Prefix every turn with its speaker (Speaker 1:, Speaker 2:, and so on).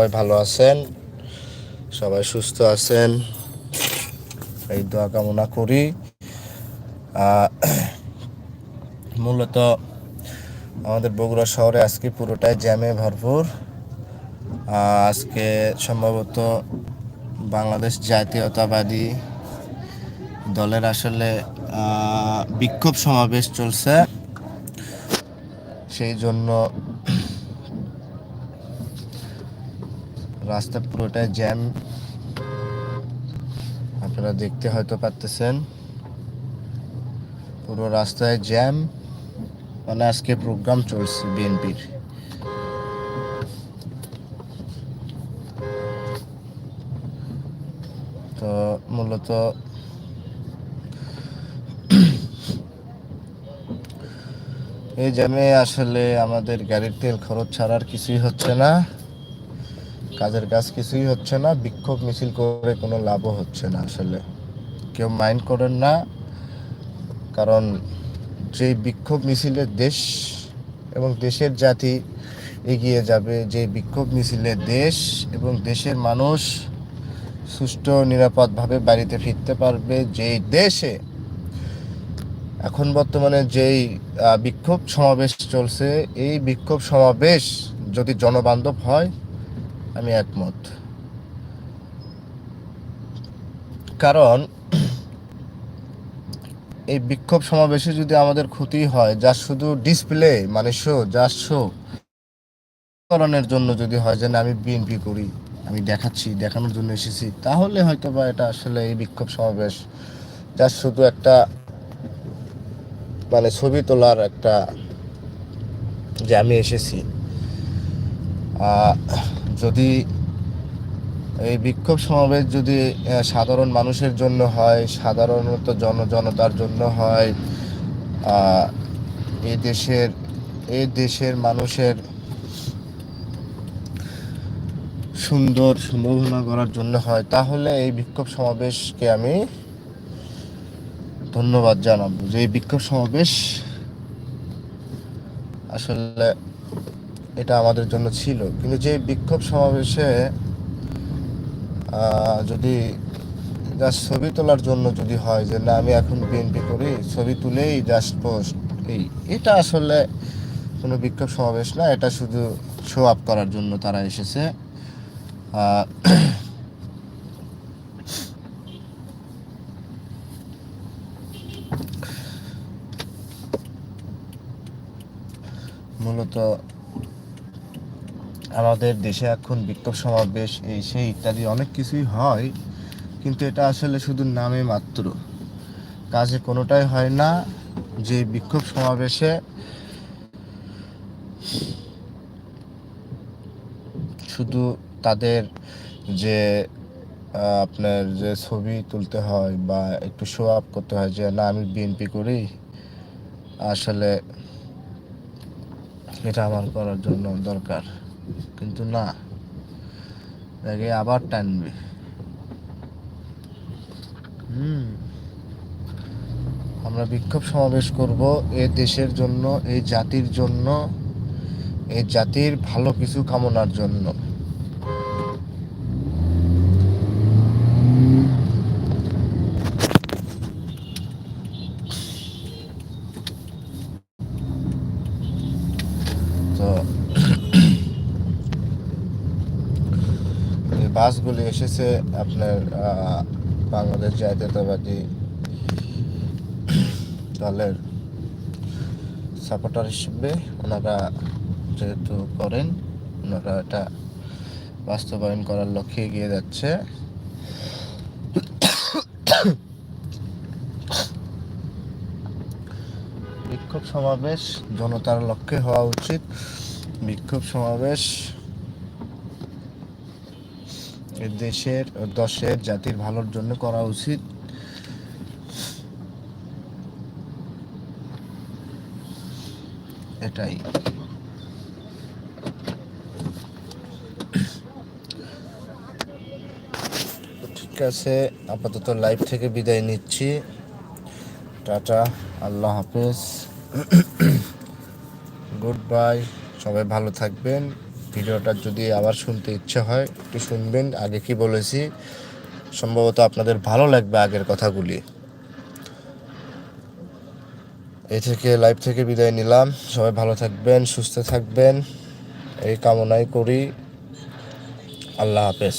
Speaker 1: সবাই ভালো আছেন? সবাই সুস্থ আছেন? এই দোয়া কামনা করি। মূলত আমাদের বগুড়া শহরে আজকে পুরোটাই জ্যামে ভরপুর। আজকে সম্ভবত বাংলাদেশ জাতীয়তাবাদী দলের আসলে বিক্ষোভ সমাবেশ চলছে। সেই জন্য রাস্তা পুরোটাই জ্যাম। আপনারা দেখতে হয়তো পারতেছেন। পুরো রাস্তায় জ্যাম। মানে আজকে প্রোগ্রাম চলছে বিএনপির। তো মূলত এই জ্যামে আসলে আমাদের গাড়ির তেল খরচ ছাড়ার কিছুই হচ্ছে না। কাজের কাজ কিছুই হচ্ছে না, বিক্ষোভ মিছিল করে কোনো লাভও হচ্ছে না আসলে। কেউ মাইন্ড করেন না, কারণ যে বিক্ষোভ মিছিলে দেশ এবং দেশের জাতি এগিয়ে যাবে যে বিক্ষোভ মিছিলে দেশ এবং দেশের মানুষ সুষ্ঠু, নিরাপদভাবে বাড়িতে ফিরতে পারবে, যেই দেশে এখন বর্তমানে যেই বিক্ষোভ সমাবেশ চলছে, এই বিক্ষোভ সমাবেশ যদি জনবান্ধব হয় আমি একমত। কারণ এই বিক্ষোভ সমাবেশে যদি আমাদের ক্ষতি হয়, যা শুধু ডিসপ্লে মানে শো যা শো করণের জন্য যদি হয় যে না আমি বিএনপি করি, আমি দেখাচ্ছি, দেখানোর জন্য এসেছি, তাহলে হয়তো বা এটা আসলে এই বিক্ষোভ সমাবেশ, যা শুধু একটা মানে ছবি তোলার একটা, যে আমি এসেছি যদি এই বিক্ষোভ সমাবেশ যদি সাধারণ মানুষের জন্য হয়, সাধারণত জন, জনতার জন্য হয় এই দেশের এই দেশের মানুষের সুন্দর সম্ভাবনা করার জন্য হয়, তাহলে এই বিক্ষোভ সমাবেশকে আমি ধন্যবাদ জানাব যে এই বিক্ষোভ সমাবেশ আসলে এটা আমাদের জন্য ছিল। কিন্তু যে বিক্ষোভ সমাবেশে যদি জাস্ট ছবি তোলার জন্য যদি হয় যে না, আমি এখন বিএনপি করি, ছবি তুলেই জাস্ট পোস্ট এই এটা আসলে কোনো বিক্ষোভ সমাবেশ না, এটা শুধু শো আপ করার জন্য তারা এসেছে। মূলত আমাদের দেশে এখন বিক্ষোভ সমাবেশ, এই সেই ইত্যাদি অনেক কিছুই হয়, কিন্তু এটা আসলে শুধু নামে মাত্র। কাজে কোনোটাই হয় না যে বিক্ষোভ সমাবেশে শুধু তাদের যে আপনার যে ছবি তুলতে হয় বা একটু শো আপ করতে হয় যে, না, আমি বিএনপি করি। আসলে এটা আমার করার জন্য দরকার। কিন্তু না দেখে আবার টানবে। হুম, আমরা বিক্ষোভ সমাবেশ করব এ দেশের জন্য এই জাতির জন্য এই জাতির ভালো কিছু কামনার জন্য তো এই বাসগুলি এসেছে আপনার বাংলাদেশ জাতীয়তাবাদী দলের সাপোর্টার হিসেবে ওনারা যেহেতু করেন, ওনারা এটা বাস্তবায়ন করার লক্ষ্যে এগিয়ে যাচ্ছে। বিক্ষোভ সমাবেশ জনতার লক্ষ্যে হওয়া উচিত। বিক্ষোভ সমাবেশ দেশের দশের জাতির ভালোর জন্য করা উচিত। এটাই। ঠিক আছে, আপাতত লাইভ থেকে বিদায় নিচ্ছি। টাটা, আল্লাহ হাফেজ। গুড বাই সবাই ভালো থাকবেন। ভিডিওটা যদি আবার শুনতে ইচ্ছে হয়, একটু শুনবেন। আগে কি বলেছি, সম্ভবত আপনাদের ভালো লাগবে আগের কথাগুলি। এ থেকে, লাইভ থেকে বিদায় নিলাম। সবাই ভালো থাকবেন, সুস্থ থাকবেন। এই কামনাই করি। আল্লাহ হাফেজ।